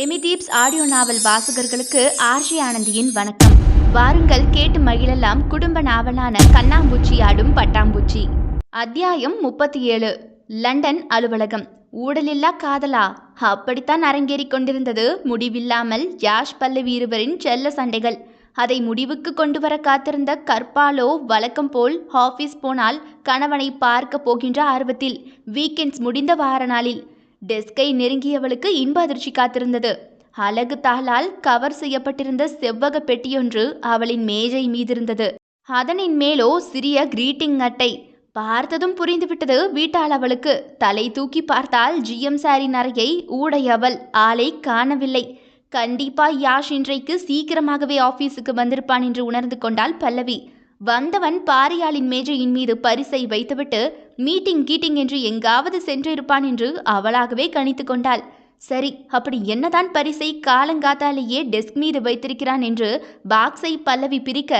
எமிடீப்ஸ் audio நாவல் வாசகர்களுக்கு RJ ஆனந்தியின் வணக்கம். வாருங்கள் கேட்டு மகிழலாம் குடும்ப நாவலான கண்ணாம்பூச்சி ஆடும் பட்டாம்பூச்சி. அத்தியாயம் முப்பத்தி ஏழு லண்டன் அலுவலகம். ஊடலில்லா காதலா? அப்படித்தான் அரங்கேறிக் கொண்டிருந்தது. முடிவில்லாமல் யாஷ் பல்லவி இருவரின் செல்ல சண்டைகள். அதை முடிவுக்கு கொண்டு வர காத்திருந்த கற்பாலோ வழக்கம் போல் ஆஃபீஸ் போனால் கணவனை பார்க்க போகின்ற ஆர்வத்தில். வீக்கெண்ட்ஸ் முடிந்த வார நாளில் டெஸ்கை நெருங்கியவளுக்கு இன்ப அதிர்ச்சி காத்திருந்தது. அழகு தாளால் கவர் செய்யப்பட்டிருந்த செவ்வக பெட்டியொன்று அவளின் மேஜை மீதிருந்தது. அதனின் மேலோ சிறிய கிரீட்டிங் அட்டை. பார்த்ததும் புரிந்துவிட்டது வீட்டாள் அவளுக்கு. தலை தூக்கி பார்த்தால் ஜிஎம் சாரி நரையை ஊடையவள் ஆளை காணவில்லை. கண்டிப்பா யாஷ் இன்றைக்கு சீக்கிரமாகவே ஆபீஸுக்கு வந்திருப்பான் என்று உணர்ந்து கொண்டாள் பல்லவி. வந்தவன் பாரியாளின் மேஜையின் மீது பரிசை வைத்துவிட்டு மீட்டிங் கீட்டிங் என்று எங்காவது சென்றிருப்பான் என்று அவளாகவே கணித்து கொண்டாள். சரி அப்படி என்னதான் பரிசை காலங்காத்தாலேயே டெஸ்க் மீது வைத்திருக்கிறான் என்று பாக்ஸை பல்லவி பிரிக்க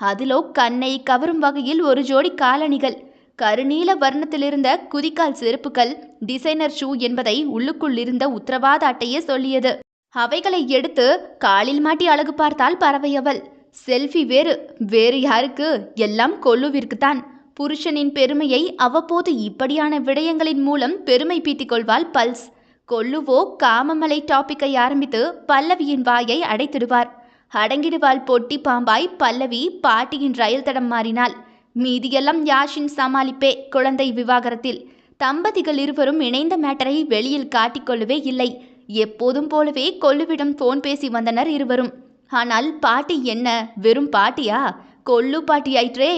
அதிலோ கண்ணை கவரும் வகையில் ஒரு ஜோடி காலணிகள் கருநீல வர்ணத்திலிருந்த குதிக்கால் செருப்புகள் டிசைனர் ஷூ என்பதை உள்ளுக்குள் இருந்த உத்தரவாத அட்டையே சொல்லியது. அவைகளை எடுத்து காலில் மாட்டி அழகு பார்த்தால் பறவையவள். செல்ஃபி வேறு. வேறு யாருக்கு? எல்லாம் கொல்லுவிற்குத்தான். புருஷனின் பெருமையை அவ்வப்போது இப்படியான விடயங்களின் மூலம் பெருமை பீத்திக் கொள்வாள் பல்ஸ். கொல்லுவோ காமமலை டாபிக்கை ஆரம்பித்து பல்லவியின் வாயை அடைத்திடுவார். அடங்கிடுவாள் பொட்டி பாம்பாய் பல்லவி பாட்டியின் ரயில் தடம் மாறினாள். மீதியெல்லாம் யாஷின் சமாளிப்பே குழந்தை விவாகரத்தில். தம்பதிகள் இருவரும் இணைந்த மேட்டரை வெளியில் காட்டிக்கொள்ளவே இல்லை. எப்போதும் போலவே கொல்லுவிடம் போன் பேசி வந்தனர் இருவரும். ஆனால் பாட்டி என்ன? வெறும் பாட்டியா? கொல்லு பாட்டியாயிற்றே.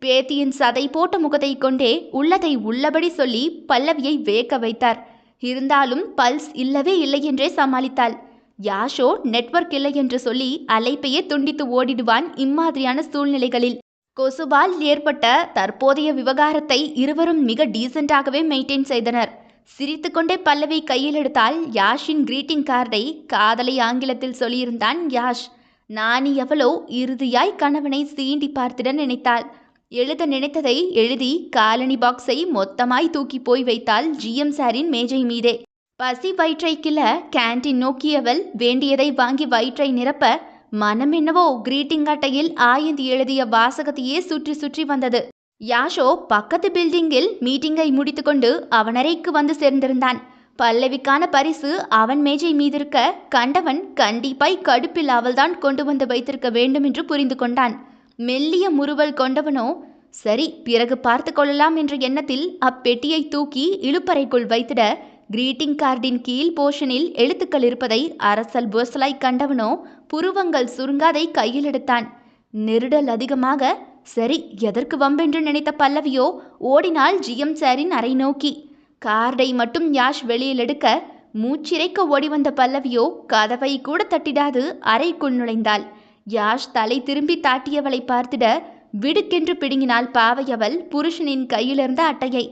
பேத்தியின் சதை போட்ட முகத்தை கொண்டே உள்ளதை உள்ளபடி சொல்லி பல்லவியை வேக்க வைத்தார். இருந்தாலும் பல்ஸ் இல்லவே இல்லை என்றே சமாளித்தாள். யாஷோ நெட்வொர்க் இல்லை என்று சொல்லி அலைப்பையே துண்டித்து ஓடிடுவான் இம்மாதிரியான சூழ்நிலைகளில். கொசுவால் ஏற்பட்ட தற்போதைய விவகாரத்தை இருவரும் மிக டீசெண்டாகவே மெயின்டைன் செய்தனர். சிரித்துக்கொண்டே பல்லவி கையில் எடுத்தால் யாஷின் கிரீட்டிங் கார்டை காதலை ஆங்கிலத்தில் சொல்லியிருந்தான் யாஷ். நானி எவளோ இறுதியாய் கணவனை சீண்டி பார்த்திட நினைத்தாள். எழுத நினைத்ததை எழுதி காலனி பாக்ஸை மொத்தமாய் தூக்கி போய் வைத்தாள் ஜிஎம் சாரின் மேஜை மீதே. பசி வயிற்றை கிள கேன்டீன் நோக்கியவள் வேண்டியதை வாங்கி வயிற்றை நிரப்ப மனம் என்னவோ கிரீட்டிங் அட்டையில் ஆயந்தி எழுதிய வாசகத்தையே சுற்றி சுற்றி வந்தது. யாஷோ பக்கத்து பில்டிங்கில் மீட்டிங்கை முடித்துக்கொண்டு அவனரைக்கு வந்து சேர்ந்திருந்தான். பல்லவிக்கான பரிசு அவன் மேஜை மீதிருக்க கண்டவன் கண்டிப்பாய் கடுப்பில் அவள்தான் கொண்டு வந்து வைத்திருக்க வேண்டும் என்று புரிந்து கொண்டான். மெல்லிய முறுவல் கொண்டவனோ சரி பிறகு பார்த்து கொள்ளலாம் என்ற எண்ணத்தில் அப்பெட்டியை தூக்கி இழுப்பறைக்குள் வைத்திட கிரீட்டிங் கார்டின் கீழ் போர்ஷனில் எழுத்துக்கள் இருப்பதை அரசல் புவசலாய் கண்டவனோ புருவங்கள் சுருங்காதை கையில் எடுத்தான். நெருடல் அதிகமாக சரி எதற்கு வம்பென்று நினைத்த பல்லவியோ ஓடினாள் ஜிஎம் சாரின் அறை நோக்கி. கார்டை மட்டும் யாஷ் வெளியில் எடுக்க மூச்சிறைக்க ஓடி வந்த பல்லவியோ கதவை கூட தட்டிடாது அறைக்குள் நுழைந்தாள். யாஷ் தலை திரும்பி தாட்டியவளை பார்த்திட விடுக்கென்று பிடுங்கினாள் பாவையவள் புருஷனின் கையிலிருந்த அட்டையை.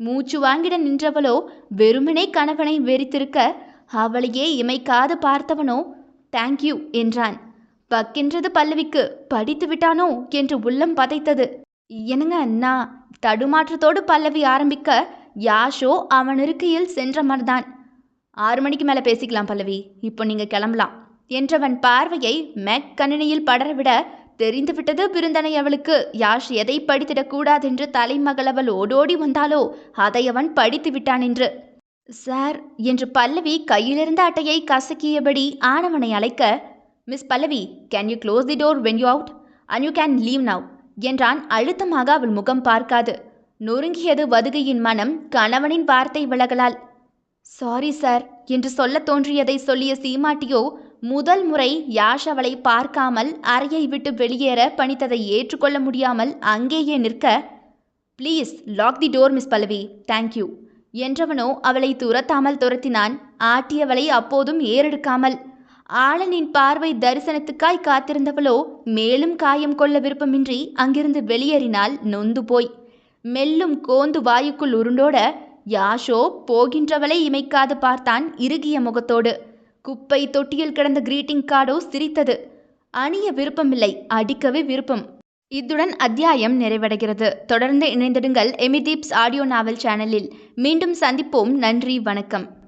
மூச்சு வாங்கிட நின்றவளோ வெறுமனே கணவனை வெறித்திருக்க அவளையே இமைக்காது பார்த்தவனோ தேங்க்யூ என்றான். பக்கென்றது பல்லவிக்கு படித்து விட்டானோ? என்று உள்ளம் பதைத்தது. என்னங்க அண்ணா தடுமாற்றத்தோடு பல்லவி ஆரம்பிக்க யாஷோ அவன் இருக்கையில் சென்ற மாதிரிதான் ஆறு மணிக்கு மேலே பேசிக்கலாம் பல்லவி. இப்போ நீங்கள் கிளம்பலாம். என்றவன் பார்வையை மெக் கணினியில் படரவிட தெரிந்துவிட்டது விருந்தனை அவளுக்கு. யாஷ் எதை படித்திடக்கூடாதென்று தலைமகள் அவள் ஓடோடி வந்தாலோ அதை அவன் படித்து விட்டான் என்று. சார் என்று பல்லவி கையிலிருந்த அட்டையை கசக்கியபடி ஆனவனை அழைக்க miss Pallavi can you close the door when you out and you can leave now என்றான் அழுத்தமாக அவள் முகம் பார்க்காது. நொறுங்கியது வதுகையின் மனம் கணவனின் வார்த்தை விலகலால். சாரி சார் என்று சொல்லத் தோன்றியதை சொல்லிய சீமாட்டியோ முதல் முறை யாஷ் அவளை பார்க்காமல் அறையை விட்டு வெளியேற பணித்ததை ஏற்றுக்கொள்ள முடியாமல் அங்கேயே நிற்க please lock the door miss Pallavi thank you என்றவனோ அவளை துரத்தாமல் துரத்தினான். ஆட்டியவளை அப்போதும் ஏறெடுக்காமல். ஆளனின் பார்வை தரிசனத்துக்காய் காத்திருந்தவளோ மேலும் காயம் கொள்ள விருப்பமின்றி அங்கிருந்து வெளியேறினால் நொந்து போய். மெல்லும் கோந்து வாயுக்குள் உருண்டோட யாஷோ போகின்றவளை இமைக்காது பார்த்தான் இறுகிய முகத்தோடு. குப்பை தொட்டியில் கிடந்த கிரீட்டிங் கார்டோ சிரித்தது. அணிய விருப்பமில்லை அடிக்கவே விருப்பம். இத்துடன் அத்தியாயம் நிறைவடைகிறது. தொடர்ந்து இணைந்திடுங்கள் எமிதீப்ஸ் ஆடியோ நாவல் சேனலில். மீண்டும் சந்திப்போம். நன்றி வணக்கம்.